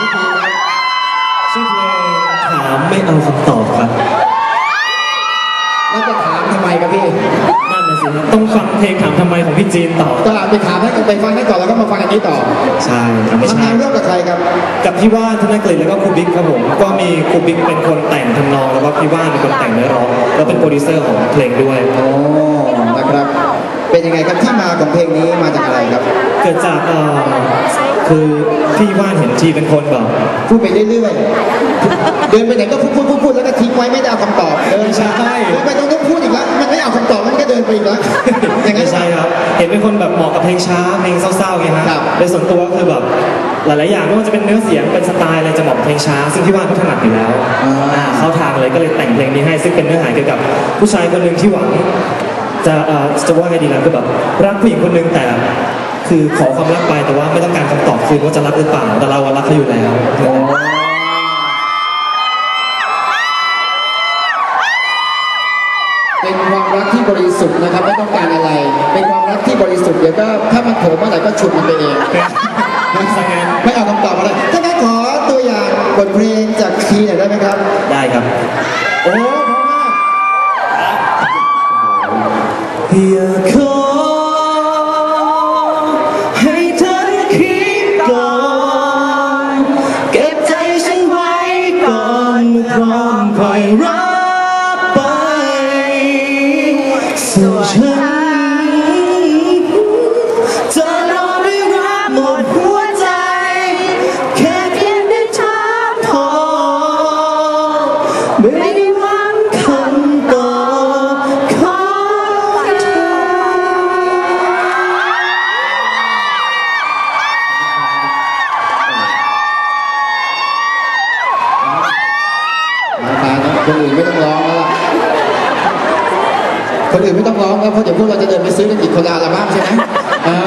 พี่พีครับชื่อเพลงถามไม่เอาคำตอบครับ แล้วจะถามทำไมครับพี่นั่นน่ะสิครับต้องฟังเพลงถามทำไมของพี่จีนต่อ ตลาดไปถามให้ไปฟังให้ก่อนแล้วก็มาฟังอันนี้ต่อใช่ครับไม่ทำใช่ งานร่วมกับใครครับ กับพี่ว่านธนกฤษแล้วก็ครูบิ๊กครับผม ก็มีครูบิ๊กเป็นคนแต่งทำนอง แล้วก็พี่ว่านเป็นคนแต่งเนื้อร้อง แล้วเป็นโปรดิวเซอร์ของเพลงด้วยโอ้นะครับ เป็นยังไงครับที่มาของเพลงนี้มาจากอะไรครับ เกิดจากเอ่อคือพี่ว่านเห็นทีเป็นคนแบบพูดไปเรื่อยๆ เดินไปไหนก็พูดพูดพูดพูดแล้วก็ทิ้งไว้ไม่ได้เอาคำตอบเดินไม่ใช่เดินไปตรงนู้นพูดอีกแล้วมันไม่เอาคำตอบมันก็เดินไปอีกแล้วอย่างนั้ไม่นใช่ครับ เห็นเป็นคนแบบเหมาะกับเพลงช้าเพลงเศร้าๆไงฮะครับ โดยส่วนตัวก็คือแบบหลายๆอย่างไม่ว่าจะเป็นเนื้อเสียงเป็นสไตล์อะไรจะเหมาะกับเพลงช้า ซึ่งพี่ว่านเขาถนัดอยู่แล้ว อ่า เข้าทางเลยก็เลยแต่งเพลงนี้ให้ซึ่งเป็นเนื้อหาเกี่ยวกับผู้ชายคนหนึ่งที่หวัง จะเอ่อจะว่าไงดีนะคือแบบรักผู้หญิงคนหนึ่งแต่ คือขอความรักไปแต่ว่าไม่ต้องการคำตอบคืนว่าจะรักหรือเปล่าแต่เราอะรักเขาอยู่แล้วเป็นความรักที่บริสุทธิ์นะครับไม่ต้องการอะไร เป็นความรักที่บริสุทธิ์เดี๋ยวก็ถ้ามันโผล่เมื่อไหร่ก็ฉุดมันไปเองสังเกตไม่เอาคำตอบอะไรถ้างั้นขอตัวอย่างบทเพลงจากคีหน่อยได้ไหมครับ ได้ครับ โอ้ อยาขอให้เธอคิดก่อน เก็บใจฉันไว้ก่อนเมื่อพร้อมคอยรับไปส่วนฉันจะรอด้รักหมดหัวใจแค่เพียงได้ถาม คนอื่นไม่ต้องร้องแล้วล่ะคนอื่นไม่ต้องร้องแล้วเพราะเดี๋ยวพวกเราจะเดินไปซื้อกันอีกคนละอัลบั้มใช่ไหมอ่า